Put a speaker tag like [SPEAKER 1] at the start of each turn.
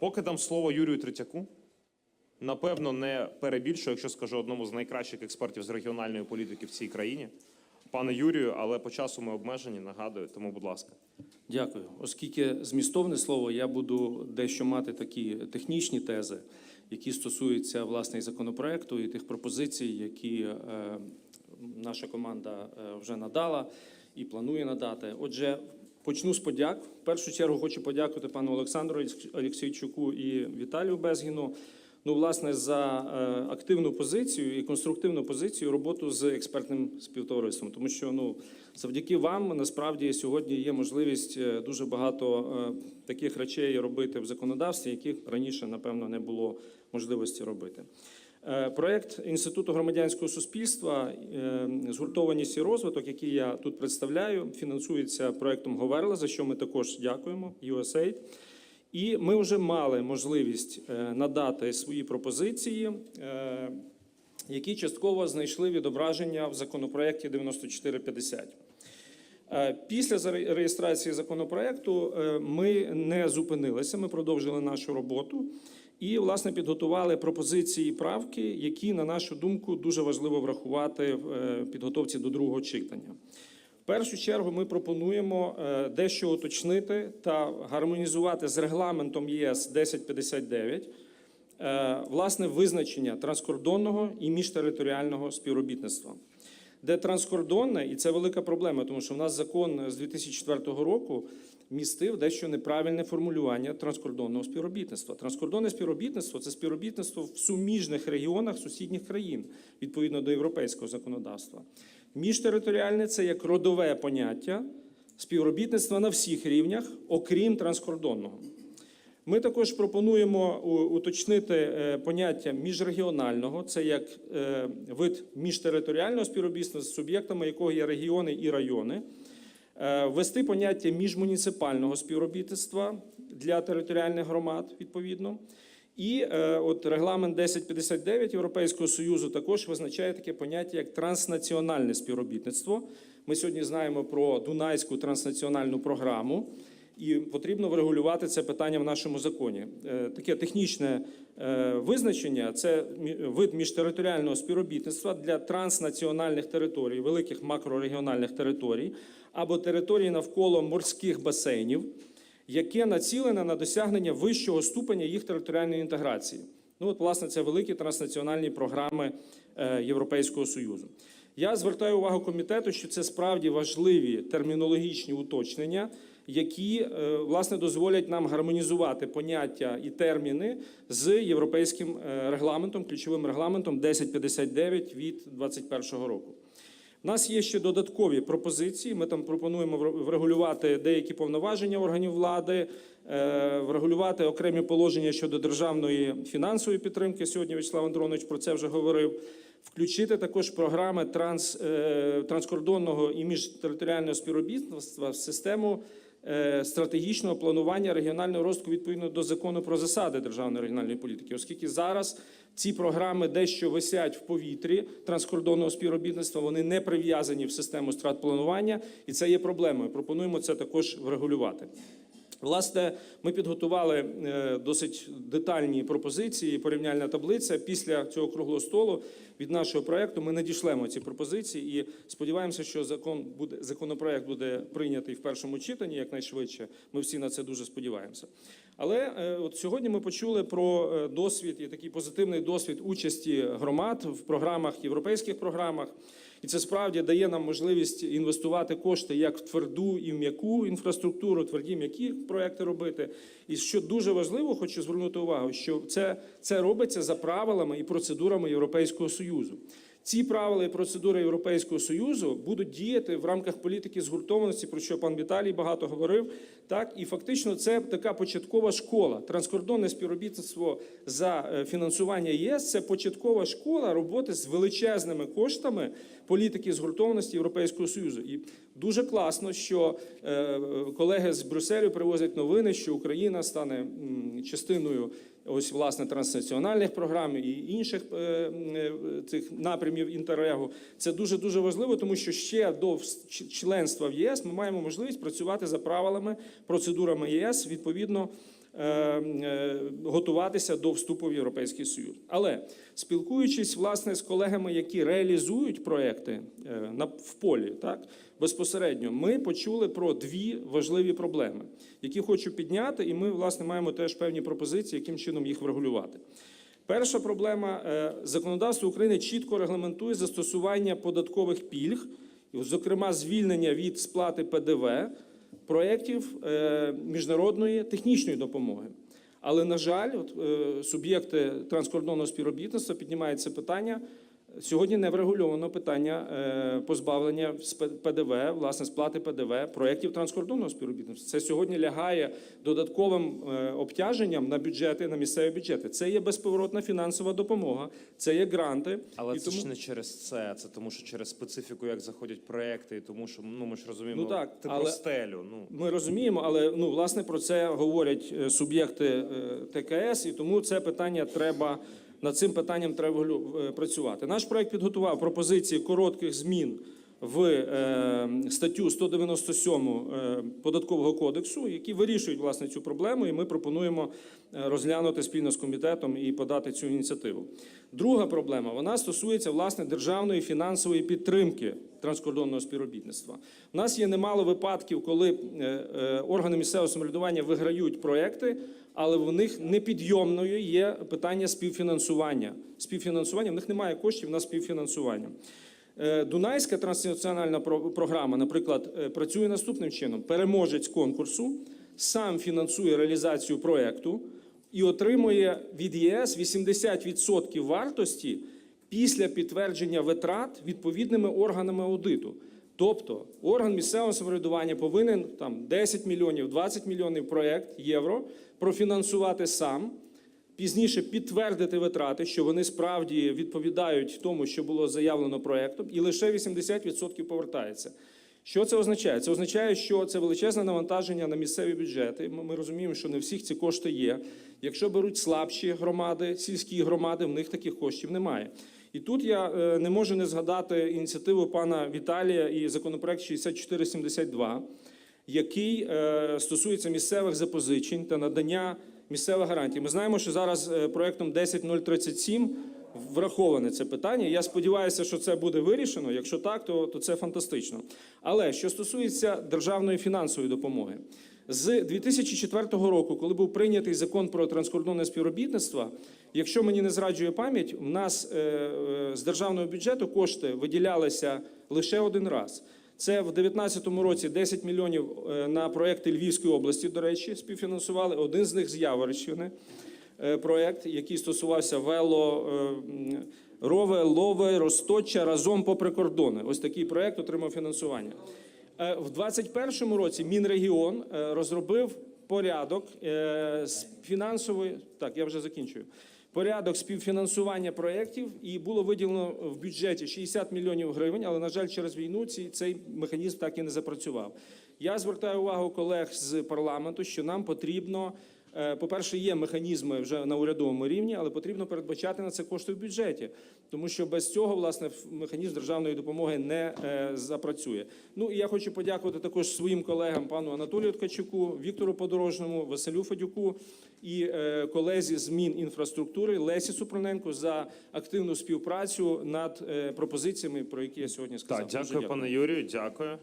[SPEAKER 1] Поки дам слово Юрію Третяку. Напевно, не перебільшую, якщо скажу одному з найкращих експертів з регіональної політики в цій країні. Пане Юрію, але по часу ми обмежені, нагадую, тому, будь ласка.
[SPEAKER 2] Дякую. Оскільки змістовне слово, я буду дещо мати такі технічні тези, які стосуються власне і законопроекту і тих пропозицій, які е, наша команда е, вже надала і планує надати. Отже, почну з подяк. В першу чергу хочу подякувати пану Олександру Олексійчуку і Віталію Безгіну. Ну, власне, за е, активну позицію і конструктивну позицію роботу з експертним співтовариством, тому що ну завдяки вам насправді сьогодні є можливість е, дуже багато е, таких речей робити в законодавстві, яких раніше напевно не було можливості робити. Е, Проект інституту громадянського суспільства е, згуртованість і розвиток, який я тут представляю, фінансується проектом Говерла, за що ми також дякуємо USAID. І ми вже мали можливість е, надати свої пропозиції, які частково знайшли відображення в законопроекті 9450. Е, Після реєстрації законопроекту ми не зупинилися, ми продовжили нашу роботу і, власне, підготували пропозиції і правки, які, на нашу думку, дуже важливо врахувати в е, підготовці до другого читання. В першу чергу ми пропонуємо е, дещо уточнити та гармонізувати з регламентом ЄС 1059 е, власне визначення транскордонного і міжтериторіального співробітництва. Де транскордонне, і це велика проблема, тому що в нас закон з 2004 року містив дещо неправильне формулювання транскордонного співробітництва. Транскордонне співробітництво це співробітництво в суміжних регіонах сусідніх країн відповідно до європейського законодавства. Міжтериторіальне це як родове поняття співробітництва на всіх рівнях, окрім транскордонного. Ми також пропонуємо уточнити е, поняття міжрегіонального, це як е, вид міжтериторіального співробітництва з суб'єктами якого є регіони і райони. Е, Ввести поняття міжмуніципального співробітництва для територіальних громад відповідно. І е, от регламент 1059 Європейського Союзу також визначає таке поняття як транснаціональне співробітництво. Ми сьогодні знаємо про Дунайську транснаціональну програму, і потрібно врегулювати це питання в нашому законі. Е, Таке технічне е, визначення це вид міжтериторіального співробітництва для транснаціональних територій, великих макрорегіональних територій або територій навколо морських басейнів яке націлене на досягнення вищого ступеня їх територіальної інтеграції. Ну, от, власне, це великі транснаціональні програми е, Європейського Союзу. Я звертаю увагу комітету, що це справді важливі термінологічні уточнення, які е, власне дозволять нам гармонізувати поняття і терміни з європейським е, регламентом, ключовим регламентом 1059 від 2021 року. У нас є ще додаткові пропозиції. Ми там пропонуємо вр- врегулювати деякі повноваження органів влади, е, врегулювати окремі положення щодо державної фінансової підтримки. Сьогодні Вячеслав Андронович про це вже говорив. Включити також програми транс, транскордонного і міжтериторіального співробітництва в систему стратегічного планування регіонального розвитку відповідно до закону про засади державної регіональної політики, оскільки зараз ці програми дещо висять в повітрі транскордонного співробітництва, вони не прив'язані в систему стратпланування, і це є проблемою. Пропонуємо це також врегулювати. Власне, ми підготували е, досить детальні пропозиції, порівняльна таблиця. Після цього круглого столу від нашого проекту ми надішлемо ці пропозиції і сподіваємося, що закон буде законопроект буде прийнятий в першому читанні якнайшвидше. Ми всі на це дуже сподіваємося. Але е, от сьогодні ми почули про е, досвід і такий позитивний досвід участі громад в програмах, європейських програмах. І це справді дає нам можливість інвестувати кошти як в тверду і в м'яку інфраструктуру, тверді м'які проекти робити. І що дуже важливо, хочу звернути увагу, що це, це робиться за правилами і процедурами Європейського Союзу. Ці правила і процедури Європейського Союзу будуть діяти в рамках політики згуртованості, про що пан Віталій багато говорив. Так і фактично це така початкова школа. Транскордонне співробітництво за е, фінансування ЄС це початкова школа роботи з величезними коштами політики згуртованості Європейського Союзу. І дуже класно, що е, колеги з Брюсселю привозять новини, що Україна стане частиною ось власне транснаціональних програм і інших е, е, цих напрямів інтерегу. Це дуже дуже важливо, тому що ще до членства в ЄС ми маємо можливість працювати за правилами, процедурами ЄС відповідно готуватися до вступу в Європейський Союз. Але спілкуючись власне з колегами, які реалізують проекти е, в полі, так безпосередньо, ми почули про дві важливі проблеми, які хочу підняти, і ми власне маємо теж певні пропозиції, яким чином їх врегулювати. Перша проблема е, законодавство України чітко регламентує застосування податкових пільг, зокрема, звільнення від сплати ПДВ проєктів е, міжнародної технічної допомоги. Але, на жаль, от, е, суб'єкти транскордонного співробітництва піднімають це питання. Сьогодні не врегульовано питання е, позбавлення ПДВ, власне, сплати ПДВ проєктів транскордонного співробітництва. Це сьогодні лягає додатковим е, обтяженням на бюджети, на місцеві бюджети. Це є безповоротна фінансова допомога, це є гранти.
[SPEAKER 1] Але
[SPEAKER 2] І
[SPEAKER 1] це
[SPEAKER 2] тому-
[SPEAKER 1] ж не через це, це тому, що через специфіку, як заходять проекти, і тому що ну ми ж розуміємо,
[SPEAKER 2] Ну, так,
[SPEAKER 1] ти
[SPEAKER 2] але-
[SPEAKER 1] про стелю. Ну
[SPEAKER 2] Ми розуміємо, але ну власне про це говорять е, суб'єкти ТКС, і тому це питання треба над цим питанням треба е, працювати. Наш проект підготував пропозиції коротких змін в е, статтю 197 е, податкового кодексу, які вирішують власне цю проблему, і ми пропонуємо розглянути спільно з комітетом і подати цю ініціативу. Друга проблема вона стосується власне державної фінансової підтримки транскордонного співробітництва. У нас є немало випадків, коли органи місцевого самоврядування виграють проекти, але в них непідйомною є питання співфінансування. Співфінансування в них немає коштів на співфінансування. Е, Дунайська транснаціональна програма, наприклад, е, працює наступним чином: переможець конкурсу сам фінансує реалізацію проекту і отримує від ЄС 80% вартості після підтвердження витрат відповідними органами аудиту. Тобто орган місцевого самоврядування повинен там 10 мільйонів, 20 мільйонів проєкт євро профінансувати сам, пізніше підтвердити витрати, що вони справді відповідають тому, що було заявлено проєктом, і лише 80% повертається. Що це означає? Це означає, що це величезне навантаження на місцеві бюджети. Ми розуміємо, що не всіх ці кошти є. Якщо беруть слабші громади, сільські громади, в них таких коштів немає. І тут я е, не можу не згадати ініціативу пана Віталія і законопроект 6472, який е, стосується місцевих запозичень та надання місцевих гарантій. Ми знаємо, що зараз е, проектом 10037 враховане це питання. Я сподіваюся, що це буде вирішено. Якщо так, то, то це фантастично. Але що стосується державної фінансової допомоги, з 2004 року, коли був прийнятий закон про транскордонне співробітництво, якщо мені не зраджує пам'ять, у нас е, е, з державного бюджету кошти виділялися лише один раз. Це в 2019 році 10 мільйонів е, на проекти Львівської області, до речі, співфінансували. Один з них з Яворівщини е, проект, який стосувався вело е, рове, лове, розточа разом по прикордони. Ось такий проект отримав фінансування. Е, В 2021 році Мінрегіон е, розробив порядок е, з фінансової. Так, я вже закінчую. Порядок співфінансування проєктів і було виділено в бюджеті 60 мільйонів гривень, але на жаль, через війну ці, цей механізм так і не запрацював. Я звертаю увагу колег з парламенту, що нам потрібно. Е, По-перше, є механізми вже на урядовому рівні, але потрібно передбачати на це кошти в бюджеті, тому що без цього власне механізм державної допомоги не е, запрацює. Ну і я хочу подякувати також своїм колегам, пану Анатолію Ткачуку, Віктору Подорожному, Василю Федюку і е, колезі з Мінінфраструктури Лесі Супроненко за активну співпрацю над пропозиціями, про які я сьогодні сказав.
[SPEAKER 1] так,
[SPEAKER 2] Дуже
[SPEAKER 1] дякую, пане Юрію. Дякую.